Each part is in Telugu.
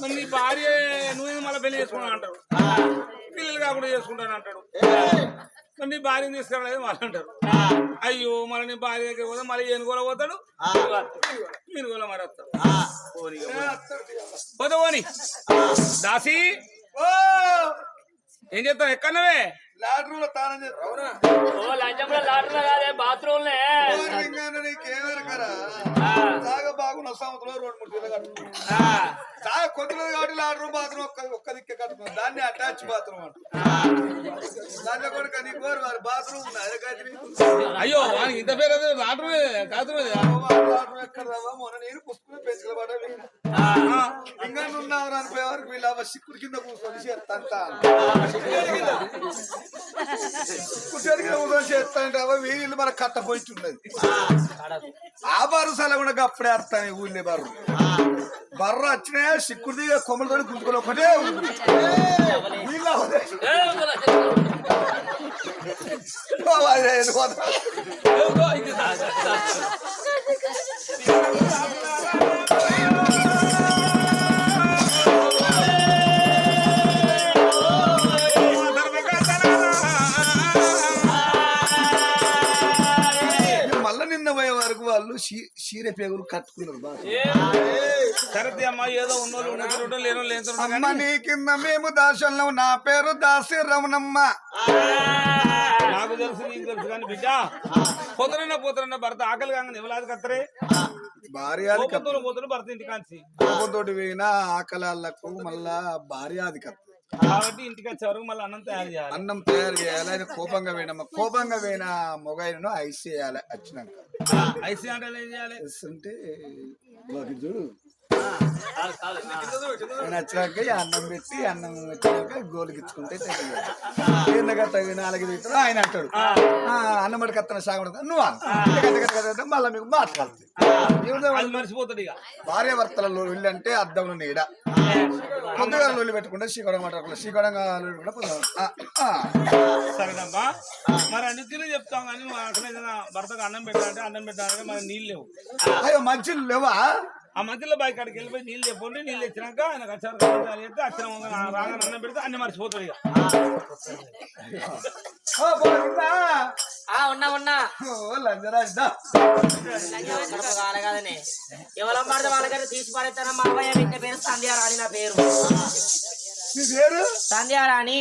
మరి నీ భార్య నువ్వు మళ్ళీ పెళ్ళి చేసుకున్నావు అంటారు? పిల్లలు కాకుండా చేసుకుంటాను అంటాడు. మరి నీ భార్యను తీసుకురాలేదు వాళ్ళు అంటారు. అయ్యో మరి నీ భార్య దగ్గర పోతే మళ్ళీ ఏనుగోల పోతాడు? ఏనుగోల మరి వస్తాడు. పోతే పోని. దాసి ఓ! ఏం చేస్తావు? ఎక్కడనవే లాటరీలో తానం తాగ బాగున్న సంవత్సరం రెండు మూడు కాబట్టి లాటరీ బాత్రూమ్ ఒక్క ఒక్క దిక్కే కట్టుకున్నాం దాన్ని అటాచ్ బాత్రూమ్ అంట. దాంట్లో కూడా నీ కోరు వారి బాత్రూమ్. అయ్యో ఇంత పేరు అదే రావటం కాదు లాటరీ ఎక్కడ రావా? మొన్న నేను పుస్తకం ఇంకా ఉన్నావు అనిపోయే వరకు వీళ్ళు అవ్వ సిక్కుడు కింద కూర్చొని చేస్తా కుర్చీ కింద కూర్చొని చేస్తా అంటే అవ్వ వీళ్ళు మన కట్ట పోయిట్టున్నది ఆ బరుసలు కూడా అప్పుడే అర్థం ఊళ్ళే బర్రు బర్ర వచ్చినా సిక్కుడి కొమ్మలతో గుంజుకొని ఒకటే ఉంది. వీళ్ళ. చీర పేగులు కట్టుకున్నారు అమ్మా ఏదో ఉన్నోళ్ళు లేనో లేదు అమ్మ నీ కింద మేము దాసంలో నా పేరు దాసి రమణమ్మ. నాకు తెలుసు నీకు తెలుసు కానీ బిడ్డ పోతున్న పోతున్న భర్త ఆకలి కాగానే ఎవలాది కత్తరే. భార్యాది పోతున్న భర్త ఇంటి కాంచి. తోటి పోయినా ఆకలాళ్ళకు మళ్ళా భార్యాది కత్తి. కాబట్టి ఇంటికి వచ్చే వరకు మళ్ళీ అన్నం తయారు చేయాలి. అన్నం తయారు చేయాలి. ఆయన కోపంగా పోయినమ్మ కోపంగా పోయిన మొగైనను ఐస్ చేయాలి వచ్చినాక. ఐసీ అంటే ఏం చేయాలి? అంటే చూడు. ఈ అన్నం పెట్టి అన్నం వచ్చినాక గోలికిచ్చుకుంటే గట్ట నాలుగు తింటాడు ఆయన అంటాడు. "ఆ, అన్నం మటుకు అత్తన సాగు నువ్వు అంటే మళ్ళీ మీకు మాట్లాడుతుంది. అది మర్చిపోతాడు ఇక. భార్య భర్తలలో వెళ్ళి అంటే అద్దం నీడ పొద్దుగా లొల్లి పెట్టుకుంటే శ్రీకొడం మాట్లాడకుండా శ్రీకొడంగా లొల్లి కూడా. సరేనమ్మా. మరి అందుకనే చెప్తాం కానీ అక్కడ ఏదైనా భర్తకు అన్నం పెట్టాలంటే అన్నం పెట్టాలంటే మరి నీళ్ళు లేవు. అయ్యో మంచులు లేవా? ఆ మధ్యలో బైక్ కాడికి వెళ్ళిపోయి నీళ్ళు చెప్పండి నీళ్ళు ఇచ్చినాక ఆయన వచ్చారు కావాలి చెప్తే అచ్చిన రాగా అన్నం పెడితే అన్ని మర్చిపోతాడు ఇక. ఓ, బాగుందా? ఆ ఉన్నా ఉన్నా. కాదనే ఎవరం పడితే వాళ్ళకైతే తీసి పడేస్తాను మా అబ్బాయి పెట్టిన పేరు సంధ్యారాణి నా పేరు. నీ పేరు? సంధ్యారాణి.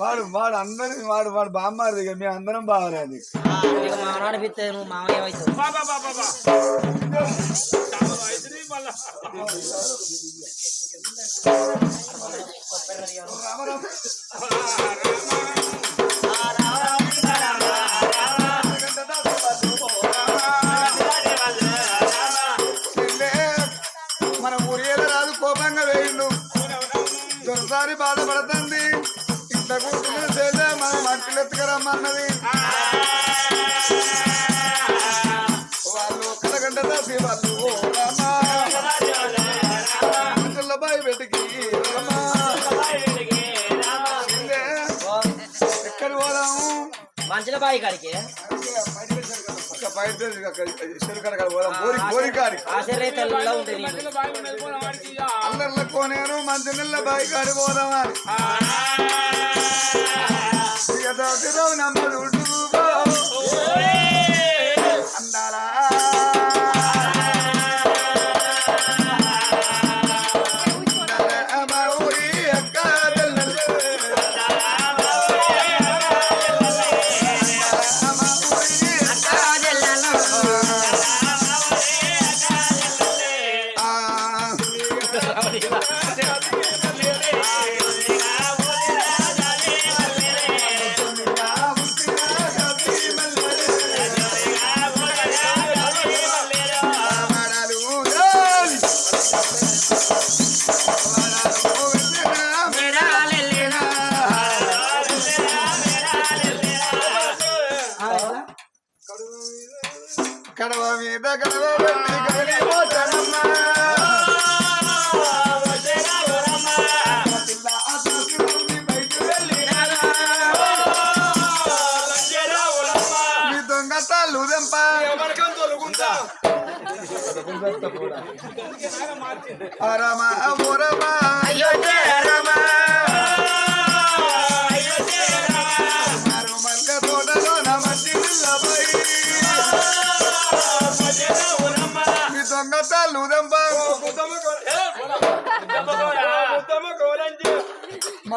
వాడు వాడు అందరి వాడు వాడు బామ్మారు ఇక మీ అందరం బాగలేదు మా నువ్వు మామయ్య అవుతావు. బాబా బాబా దొరసారి బాధపడుతుంది ఇంత కూర్చుని చేసే మనం మంటలు ఎత్తుకరమ్మన్నది వాళ్ళు ఒక్కల గంట దాసి వాళ్ళు ఓ రామా మంటల బాయి పెటికి రామా ఇల్లే, ఎక్కడ పోదాము? మంచిల బాయి ఇక. అందరిలో కోనేరు మంచి నీళ్ళ బాయి కాడి పోదామని ఇక దోపిరావు కడవ మీద కడవ పెట్టి కదిలి రమా పిల్ల ఆ చూసి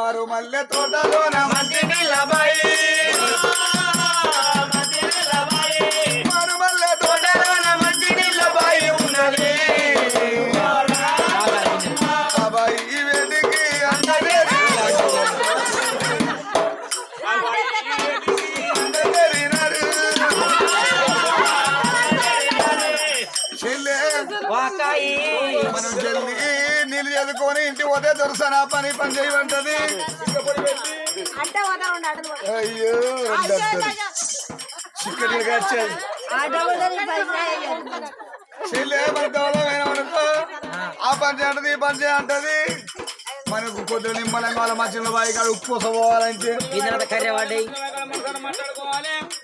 మారు మల్లె తోటలో నమసి నిలబై పోతే దొరసనా పని పని చేయమంటది అయ్యో చెల్లె మన గౌరవమైన అనుకో ఆ పని చేయటది ఈ పని చేయంటది మనకు కొద్దిగా నిమ్మలంగా వాళ్ళ మధ్యలో బాయి కాడ ఉప్పు పోవాలంటే.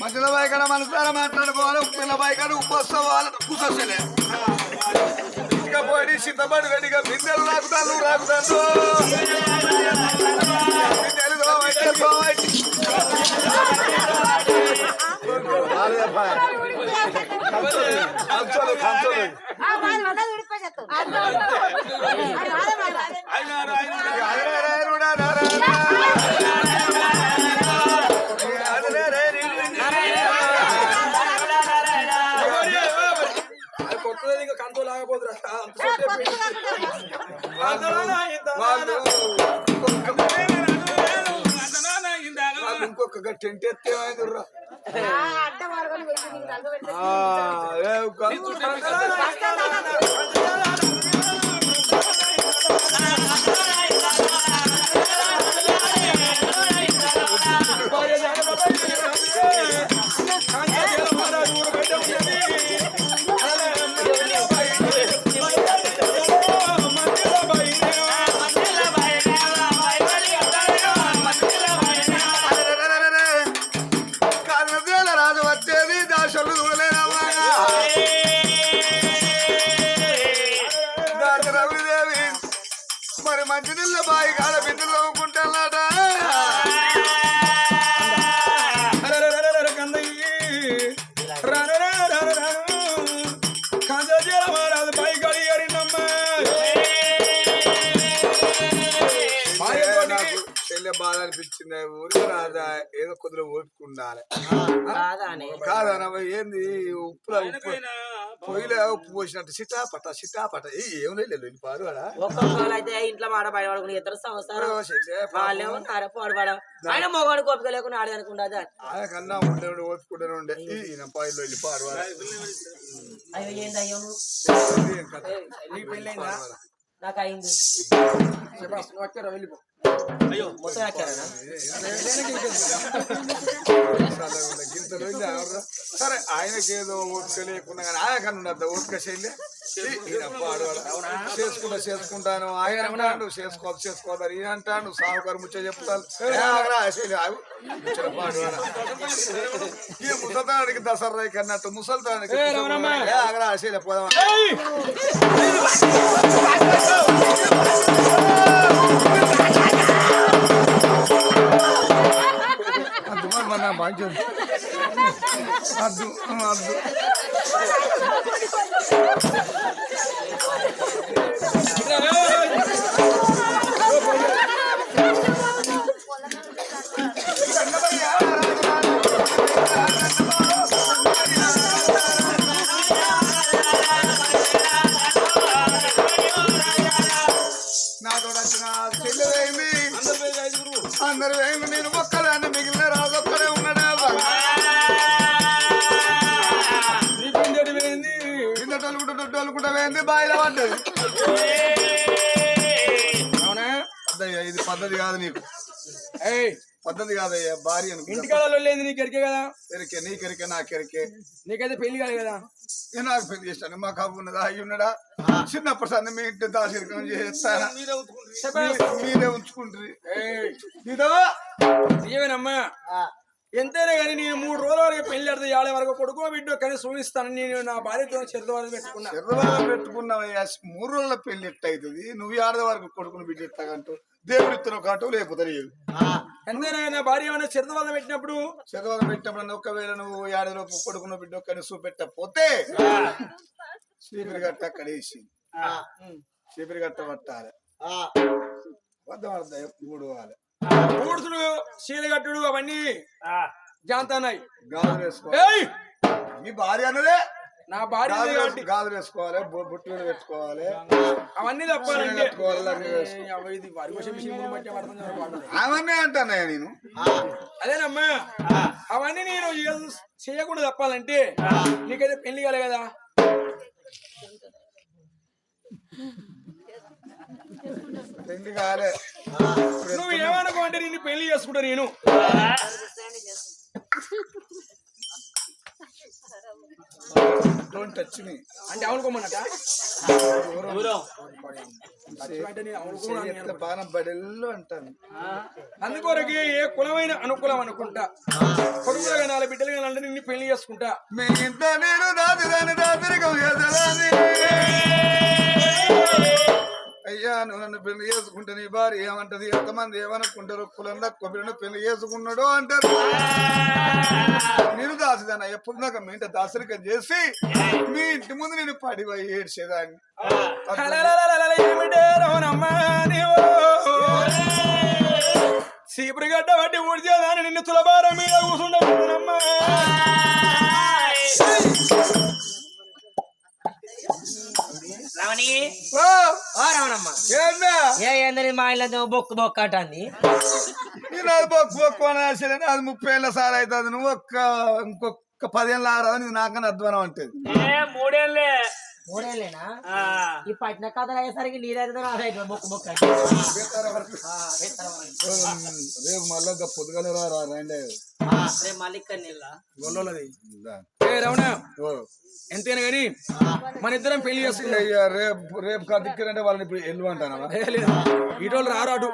మధ్యలో బాయి కాడ మనసారా మాట్లాడుకోవాలి ఉప్పిన బాయి కాడ ఉప్పు వస్తా పోవాలి. కూసొస్తలే పోయి సిద్ధపడి వెడిగా బిందెలు రాకుతాను రాకుతాను. బిందెలు. కంచోలు, కంచోలు. escuchar మంచి నీళ్ళ బాయి కాడ బిందులు తవ్వుకుంటానట కొద్దిగా ఓపుకుండాలి కాదా అని కాదన్న ఏంది? ఉప్పుల ఉప్పు పొయ్యిలో ఉప్పు పోసినట్టు సిటా పట్ట సిటా పట్ట ఏ, లేదు ఇది పాడు వాడా? ఒక్కొక్కరు అయితే ఇంట్లో బయట పడుకుని ఇద్దరు సంవత్సరం వాళ్ళేమో పాడుపడ ఆయన మొగాడు కోపిక లేకుండా ఆడి అనుకుంటా ఆయన కన్నా ఉండే. ఓపుకుంటూనే ఉండే ఈయన పాయిలో వెళ్ళి అయ్యో? పాడువాడా. నాకు అయింది మొత్తం సరే ఆయనకి ఏదో ఓపిక లేకుండా కానీ ఆయన కన్నా ఉన్నది ఓపిక శైలి. చేసుకుంటా చేసుకుంటాను. ఆయన అంటాడు? చేసుకోవాలి చేసుకోవాలి. ఈయన అంటాడు సాహుకారు ముచ్చ చెప్తాను ముసల్తానికి దసరా అన్నట్టు ముసల్తానికి ఆగరా శైలి పోదామా? అద్దు మరి మన మంచి అద్దు అద్దు అందరు నేను బాయిలో పడ్డది. అవునా అద్దయ్యా ఇది పద్ధతి కాదు నీకు. పద్ధతి కాదయ్యా భార్య ఇంటికాడ లేదు నీకు ఎరికే కదా? కెరికే నీ కెరికే నా కెరికే. నీకైతే పెళ్ళి కాదు కదా? నేను నాకు పెళ్ళి చేస్తాను మా కబు ఉన్నదా? అయ్యి ఉన్నాడా? చిన్నప్పటి సంది మీ ఇంటి దాశరికం చేస్తానా మీరే ఉంచుకుంటారు. నీతో ఏమేనమ్మా? ఎంతైనా కానీ నేను మూడు రోజుల వరకు పెళ్ళి ఆడితే ఏళ్ళ వరకు కొడుకో బిడ్డో కానీ చూపిస్తాను. నేను నా భార్యతో చరిత్ర పెట్టుకున్నా. ఎర్రవాళ్ళ పెట్టుకున్నావయ్యా. మూడు రోజుల పెళ్ళి ఎట్ట అవుతుంది? నువ్వు ఆడద వరకు కొడుకుని బిడ్డ ఎట్టగంటూ దేవుడు ఇత్తనం కాటు లేకపోతే లేదు. ఎంతైనా నా భార్య ఏమైనా వల్ల పెట్టినప్పుడు చదవాలి పెట్టినప్పుడు ఒకవేళ నువ్వు ఏడాదిలోపు కొడుకున్న బిడ్డ ఒక్కని చూపెట్టకపోతే చీపిరి గట్ట అక్కడ వేసి. చీపిరి గట్ట పట్టాలి. వద్ద మూడు వాలి ఊడుసుడు శీల కట్టుడు అవన్నీ జాంతానాయి గాజులు వేసుకోవాలి. ఏయ్! నీ భార్య అన్నదే? నా భార్య గాజులు వేసుకోవాలి బొ- బొట్టులు పెట్టుకోవాలి. అవన్నీ తప్పాలంటే. అవన్నీ అంటానే నేను. అదేనమ్మా. అవన్నీ నేను చేయకుండా తప్పాలంటే నీకైతే పెళ్ళి కాలే కదా. పెళ్ళి కాలే. నువ్వు ఏమనుకో అంటే నేను పెళ్ళి చేసుకుంటా నేను. డోంట్ టచ్ మీ అంటే అవునుకోమన్నట బాణం బడెల్లు అంటాను. అందుకొరకే ఏ కులమైన అనుకూలం అనుకుంటా. కొడుకులుగా నాలుగు బిడ్డలుగా అంటే నిన్ను పెళ్ళి చేసుకుంటా. మీ ఇంట నేను దాచరికం చేసేదాన్ని అయ్యా నువ్వు నన్ను పెళ్ళి చేసుకుంటే నీ భార్య ఏమంటది? ఎంతమంది ఏమనుకుంటారు? కులం కొబ్బరిని పెళ్ళి చేసుకున్నాడు అంటారు. నేను దాచిదాన్ని ఎప్పుడు నాకు మీ ఇంట దాసరికం చేసి మీ ఇంటి ముందు నేను పడిపోయి ఏడ్చేదాన్ని. హలలలలలల ఏమిటే గడ్డ ఊడిచేదాన్ని నిన్ను తులబారం మీద కూర్చుండమ్మా ఓ, ఏందని మా బొక్కు బొక్క అంటుంది నేను అది బొక్కు బొక్కు అని అది ముప్పై ఏళ్ళ సార్ అవుతుంది. నువ్వు ఒక్క ఇంకొక పదేళ్ళ ఆరా నీది నాకన్నా అధ్వానం అంటది. ఏ మూడేళ్ళే. మూడేళ్ళేనా? ఆ, ఈ పట్టిన కథలు అయ్యేసరికి నీదైతే నాదైతే రేపు మళ్ళీ పొద్దుగానే రా రా, రండి. రేపు మళ్ళీ ఇక్కడ నిల్లా. గొల్లది దా. ఏ రమణ. ఓ. ఎంతైనా గాని మన ఇద్దరం పెళ్ళి అయ్యా రేపు రేపు కదిక్కిరంటే వాళ్ళని ఇప్పుడు ఎల్లు అంటానా ఇటోళ్ళు రారు అటు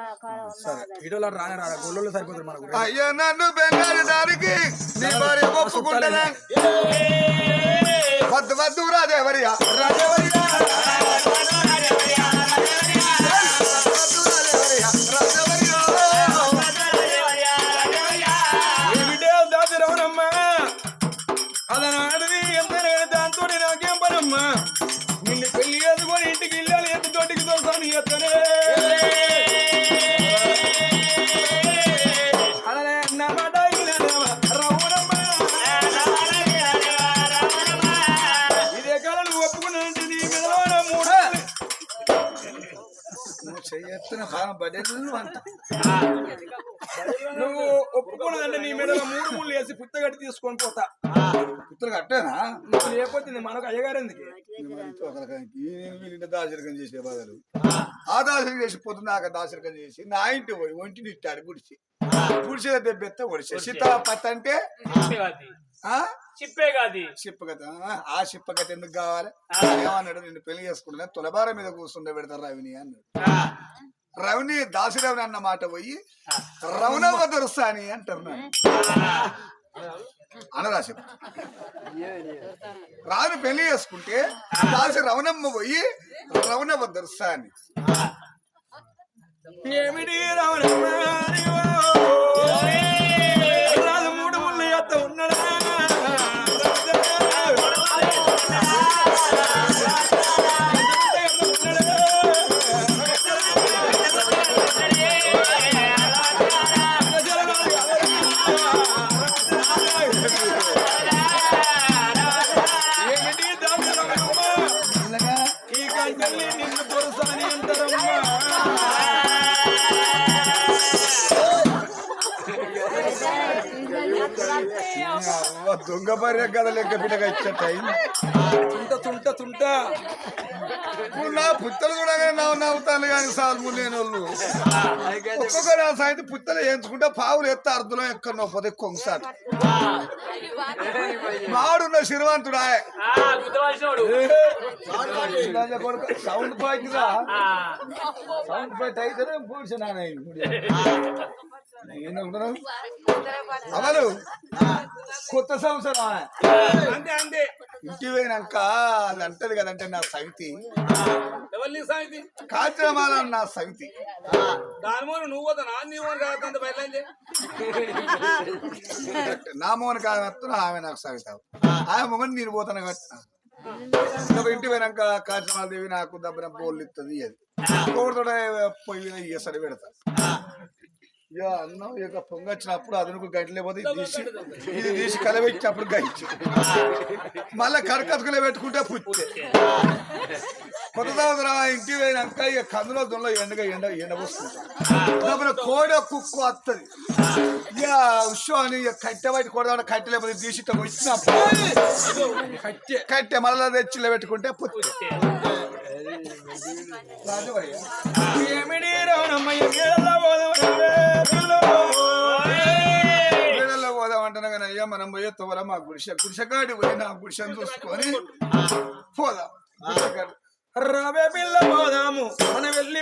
సరే. ఇటోళ్ళు రానే రారా. సరిపోతారు మనకు. అయ్యా నన్ను బెంగారు దానికి నీ భార్య వద్దు వద్దు రాజేవరియా రాజేవరియా చెయ్యెత్తిన నువ్వు ఒప్పుకున్నదంటే నీ మీద మూడు మూడు వేసి పుత్తగట్టి తీసుకొని పోతా. పుత్రులు కట్టేనా? నువ్వు లేకపోతే మనకు అయ్యగారు ఎందుకు దాశరికం చేసే బదులు. ఆ. దాశరికం చేసి పొద్దున్న నాకు దాశరికం చేసి నా ఇంటి పోయి ఒంటిని ఇట్టాడు గుడిచి గుడిచిన దెబ్బెత్త ఒడిచే సీతాపత్ అంటే చిప్పే కాదు ఆ? చిప్పే కాదు సిప్పగత ఆ? సిప్పగత ఎందుకు కావాలి? ఏమన్నాడు? నిన్ను పెళ్ళి చేసుకుంటున్నా తులబార మీద కూర్చుండే పెడతారు రవిని అన్నాడు. రవిని దాసిరవిని అన్న మాట పోయి రవణమ్మ దొరుస్తాని అంటారు నన్ను. అనరా చెప్పు. రాజు పెళ్ళి చేసుకుంటే దాసి రవణమ్మ పోయి రవణమ్మ దొరుస్తాని. ఏమిటి రావణమ్మ ఇచ్చట తుంట తుంట తుంట. ఇప్పుడు నా నవ్వు కానీ సాల్ము లేని వాళ్ళు. ఒక్కొక్క నా సాయంత్రం పుత్తలు వేయించుకుంటే పావులు ఎత్త అర్ధులం ఎక్కడ నొప్పదే కొంగసాట మాడున్న శిరవంతుడా? సౌండ్ పాయింట్ సౌండ్ పాయింట్ అయితేనే అవలు. కొత్త సంవత్సరం అంతే అంతే. ఇంటికి పోయినాక అది అంటది కదంటే నా సవితి ఎవరి సాగితి కాచమాల నా సవితి. దాని మూల నువ్వు పోతానా నీ మూల కాదంత నా కాదు ఆమె నాకు సవిత. ఆమె మొగన్ నేను పోతాను కాబట్టి ఇంటి పోయినాక కాచమాల దేవి నాకు దబ్బన బోళ్ళు ఇస్తుంది అది. కోడితో పొయ్యి మీద ఇక సరి పెడతా. ఇక అన్నం ఇక పొంగొచ్చినప్పుడు అదనకు గంటలే పోతే ఇది తీసి ఇది తీసి కలబెట్టినప్పుడు గంచి మళ్ళీ కడకతుకులే పెట్టుకుంటే పుచ్చే. కొత్త సంవత్సరం ఇంటికి పోయినాక ఇక కందులో దున్నలో ఎండగా ఎండ ఎండ పోసుకుంటాం కోడ కుక్కు వస్తుంది ఇక ఇక కట్టె బయట కొడదాం కట్టె లేకపోతే తీసి వచ్చినప్పుడు కట్టె. కట్టె మళ్ళీ తెచ్చిలో పెట్టుకుంటే కానీ అయ్యా మనం పోయే తోవల మా గుడిసె. గుడిసెకాడి పోయి నా గుడిసెను చూసుకొని పోదాం. గుడిసెకాడి రవే పిల్ల పోదాము. మన వెళ్ళి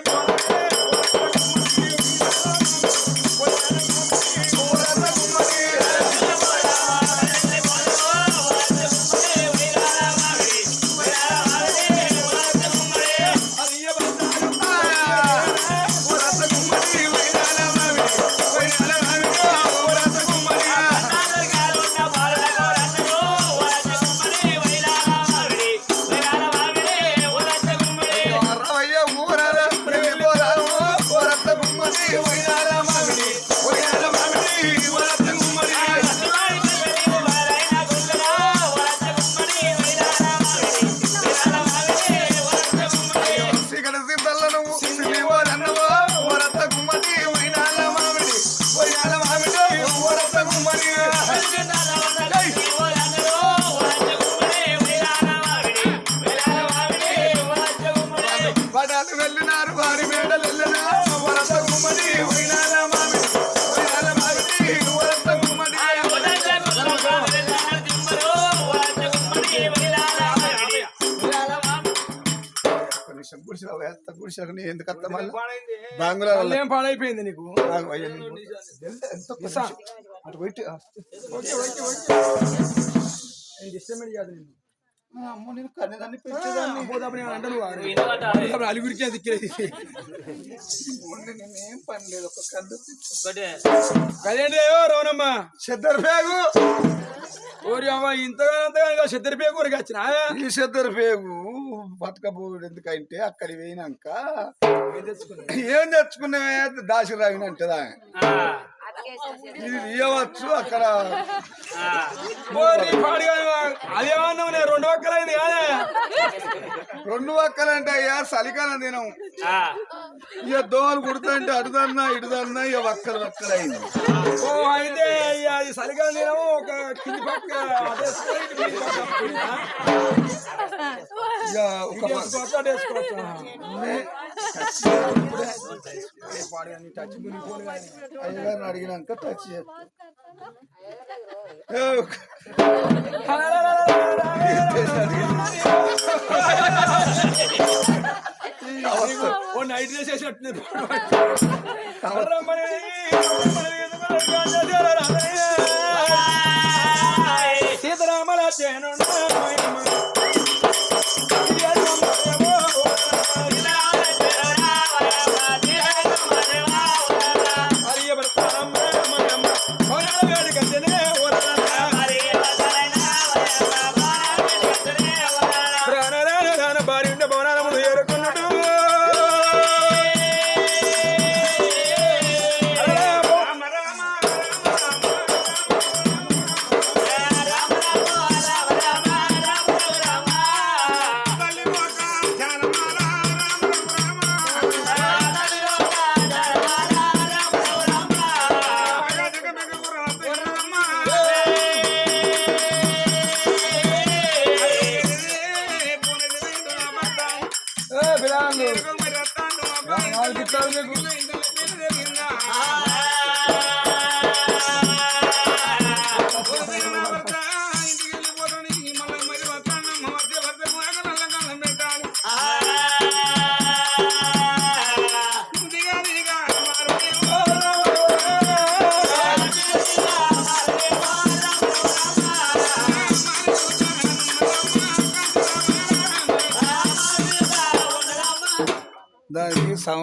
వేస్తా గుడిసెలకు నీ ఎందుకు పాడైంది? బాంగులో ఏం పాడైపోయింది నీకు? అటు పెట్టి నేను డిస్టర్బెంట్ కాదు నేను అమ్మో నేను కన్నదాన్ని పెంచేదాన్ని. అలుగురికి దిక్కిలేదు నేనేం పని లేదు ఒక కందు ఒకటే. కదేంటి రవణమ్మ చెద్దరు పేగు ఓరి అమ్మ ఇంతగా అంతగా సిద్ధరి పేరు ఊరికి వచ్చిన? ఈ చెద్దరు పేగు బతకపోడు ఎందుకంటే అక్కడికి పోయినాక ఏం తెచ్చుకున్నా ఏం తెచ్చుకున్నావే? దాసి రాగినంటదా ఆ, ఇది తీయవచ్చు అక్కడ. పాడుగా అదేమన్నావు నేను రెండు ఒక్కలైంది కాదే. రెండు ఒక్కలంటే అయ్యా చలికాలం తినం ఆ, ఇక దోమలు కుడుతుంటే అడుదన్నా ఇడుదన్నా ఇక ఒక్కలు ఒక్కలైంది. ఓ అయితే ఇక అది సరిగా నేను ఒక కింది పక్క? ఇక ఒక అయ్యగారిని అడిగినాక టచ్ ఓ నైట్ డ్రెస్ సీతారామల చేను పిల్లలు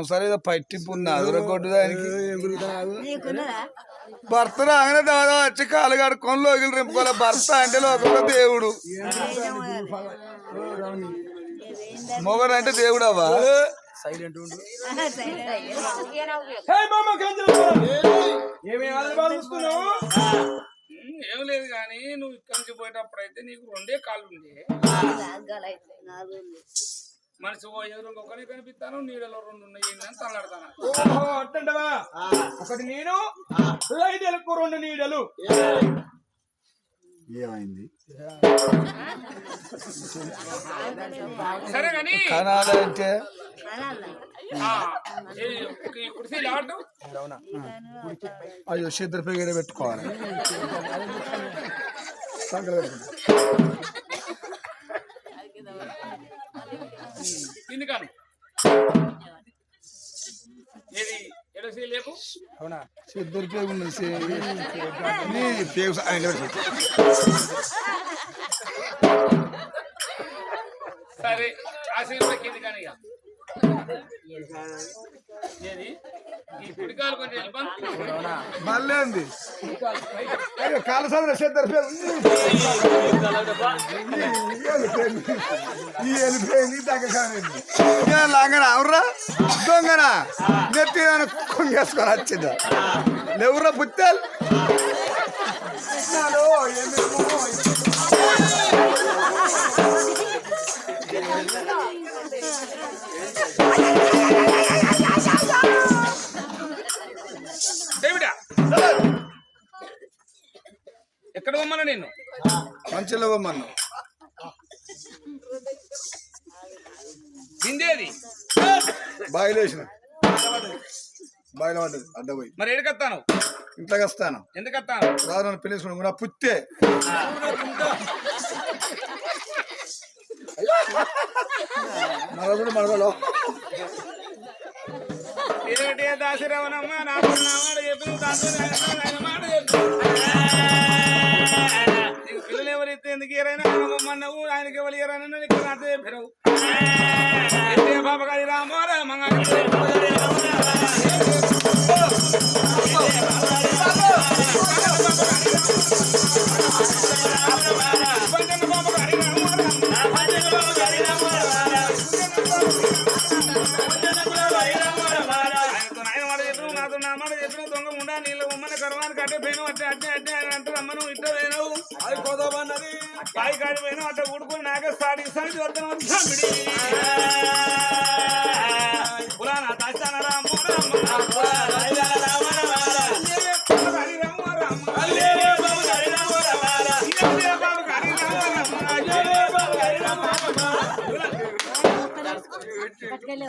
నాలుగు ఇస్తారు నీకు దానికి సంవత్సరం ఏదో పట్టింపు ఉన్న అదరకొట్టు దానికి భర్త రాగానే దాదా వచ్చి కాలు కడుక్కొని లోగిలు రింపుకోలే భర్త అంటే లోకంలో దేవుడు. మొగడు అంటే దేవుడు అవ్వా సైలెంట్. ఉండు ఏం లేదు కానీ నువ్వు ఇక్కడి నుంచి పోయేటప్పుడు అయితే నీకు రెండే కాళ్ళు ఉండే. మనిషి ఓ ఎదురు ఒకరి కనిపిస్తాను నీడలో రెండు ఉన్నాయి ఏంటని తల్లాడతాను. ఓహో అంటవా ఒకటి నేను ఐదేళ్ళకు రెండు నీడలు. ఏమైంది? సరే కానీ కనాలంటే అయ్యో పేగడ పెట్టుకోవాలి. ఎందుకని ఏది? ఎడసీ అవునా? పేగు పేగు చెప్పు? సరే ఆశీర్వాదకి ఎందుకని ఇక. ఏది? ఈ పుడికాలు కొంచెం వెళ్ళిపోను మళ్ళీ ఉంది అయ్యో కాలు సదర చిత్తూరు పేగు ఈ వెళ్ళిపోయింది తగ్గకానండి లాంగన? అవురా దొంగనా? నెత్తి కొంగేసుకొని వచ్చిందా? ఎవరా పుత్తాలు? డేవిడా ఎక్కడ పోమ్మన్నా నిన్ను? మంచిలో పోమన్నావు బిందేది బాయిలో వేసిన బాయిలో పడ్డది అడ్డపోయి మరి ఎడకత్తాను ఇంట్లోకి వస్తాను ఎందుకు వస్తాను రాదు నన్ను పిలుచుకుని నా పుత్తే మరొకడు మరొకడు. ఇదేంటి దాసిరవనమ్మ? నాకు మాట ఆయన- ఆయన మాట చెప్పు. నీకు పిల్లలు ఎవరైతే ఎందుకు ఎరైనా నువ్వు ఆయనకి ఎవరు ఎరైనా నీకు నాట చెప్పారు బాబగారి రామో ಕಾಯಿ ಕಾಯಿ ಮೇಲೆ ಆಟ ಹುಡ್ಕೊಂಡು ನಾಗ ಸಾಡಿ ಸಾಡಿ ಬರ್ತಾನೆ ಒಂದು ಬಿಡಿ ಪುರಾಣ ದಾಸ್ತಾನ ರಾಮ ರಾಮ ರಾಮ ಹರಿ ರಾಮ ರಾಮ ಅಲ್ಲೇ ಬಾಬು ಹರಿ ರಾಮ ರಾಮ ಇಲ್ಲೇ ಬಾಬು ಹರಿ ರಾಮ ರಾಮ ಅಲ್ಲೇ ಬಾಬು ಹರಿ ರಾಮ ರಾಮ ಕಟ್ ಕೇಳಿ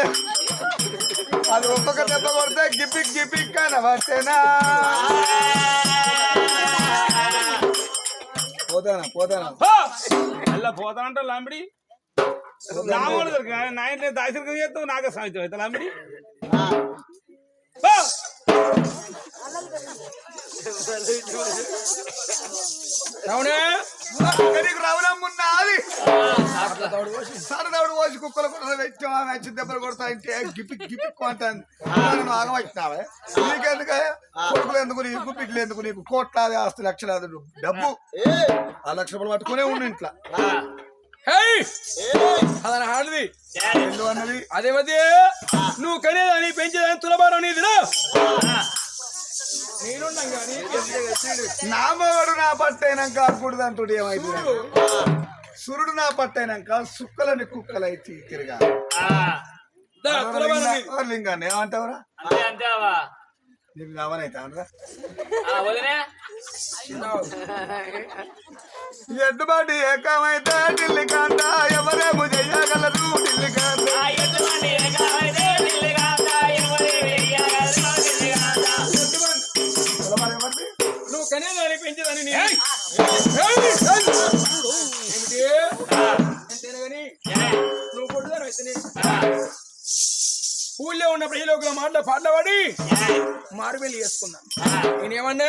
మొగలే అది ఒక్కొక్క దెబ్బ కొడితే గిపిక్ గిపిక్ కనబట్టేనా పోతానా పోతానా? అలా పోతానంట లాంబడి నా ఇంట్లో దాసిరికం చేస్తావు నాకే సాహిత్యం అయితే లాంబడి పో. సరదవుడు పోసి కుక్కల కూడా పెట్టాం ఆమె వచ్చి దెబ్బలు కొడతా అంటే గిపిక్ గిపిక్ అంటాను నువ్వు ఆగమవుతున్నావే నీకెందుకు? కొడుకులు ఎందుకు నీకు? గుప్పిట్లు ఎందుకు నీకు? కోట్లాది ఆస్తి లక్షలాది డబ్బు. ఆ లక్ష రూపాయలు పట్టుకునే ఉండు ఇంట్లో. అదని ఆడది ఎందు అన్నది. అదే మధ్య? నువ్వు కనేదని పెంచేదని తులబారం నీదిరా నా మగడు నా పట్టైనాక అప్పుడు అంటుడు ఏమైతుంది సురుడు. నా పట్టైనాక సుక్కలని కుక్కలైతే తిరగా. లింగాన్ని ఏమంటావురా? నీకు రావనైతే అనరా ఎద్దుబాటి ఏకమైతే ఢిల్లీ కాంత ఎవరేమో చెయ్యగలరు ఢిల్లీ కాంత. నువ్వు కొట్టుదారు అయితేనే ఊళ్ళో ఉన్న ప్రజలకు మాటలు పాటలు మారు పెళ్ళి నేను నేనేమన్నా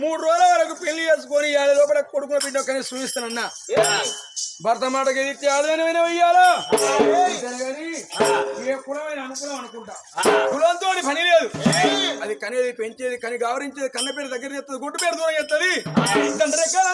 మూడు రోజుల వరకు పెళ్ళి చేసుకొని ఏళ్ళ లోపల కొడుకున్న బిడ్డ కానీ చూపిస్తానన్నా. భర్త మాటకి ఎదిరితే ఆదాయమైన వెయ్యాలా? ఏ కులమైన అనుకులం అనుకుంటా. కులంతో పని లేదు. అది కనేది పెంచేది కని గౌరవించేది కన్న పేరు దగ్గర చేస్తుంది గుడ్డు పేరు దూరం చేస్తుంది. తండ్రి రెక్కలు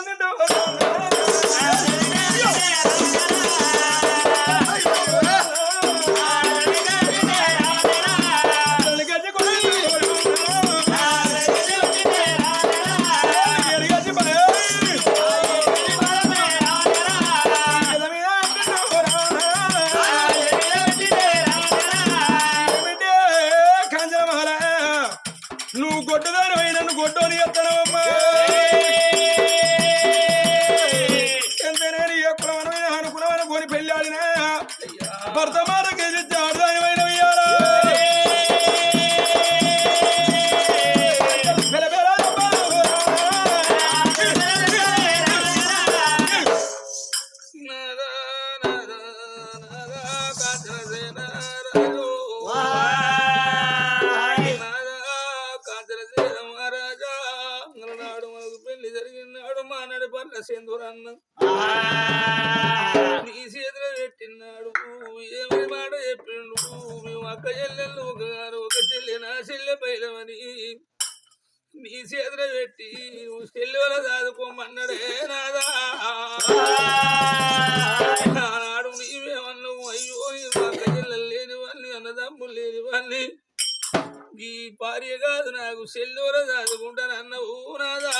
మేము అక్క చెల్లెళ్ళు ఒక గారు ఒక చెల్లె నా చెల్లె పైలమని నీ చేతిలో పెట్టి నువ్వు చెల్లెల దాదుకోమన్నాడే నాదా. నాడు నీవేమన్నావు? అయ్యో నీ అక్క చెల్లెలు లేని వాళ్ళని అన్నదమ్ములు లేని వాళ్ళని ఈ భార్య కాదు నాకు సెల్లూర దాదుకుంటానన్నావు నాదా.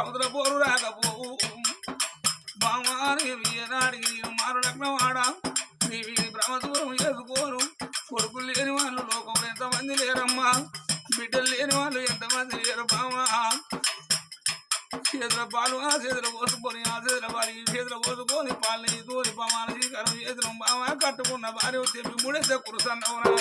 సముద్ర పోరు రాకపోవు బామాని ఏనాడికి నేను మారు లగ్నం ఆడా నీవి బ్రహ్మదూరం చేసుకోను కొడుకులు లేని వాళ్ళు లోకంలో ఎంతమంది లేరమ్మా బిడ్డలు లేని వాళ్ళు ఎంతమంది లేరు బామా చేతుల పాలు ఆ. చేతుల పోసుకొని ఆ చేతుల పాలు ఈ చేతుల పోసుకొని పాలని తోలి పామాల శ్రీకారం చేతులు బామా కట్టుకున్న భార్య తెప్పి ముడేస్తే కురుసన్నవరా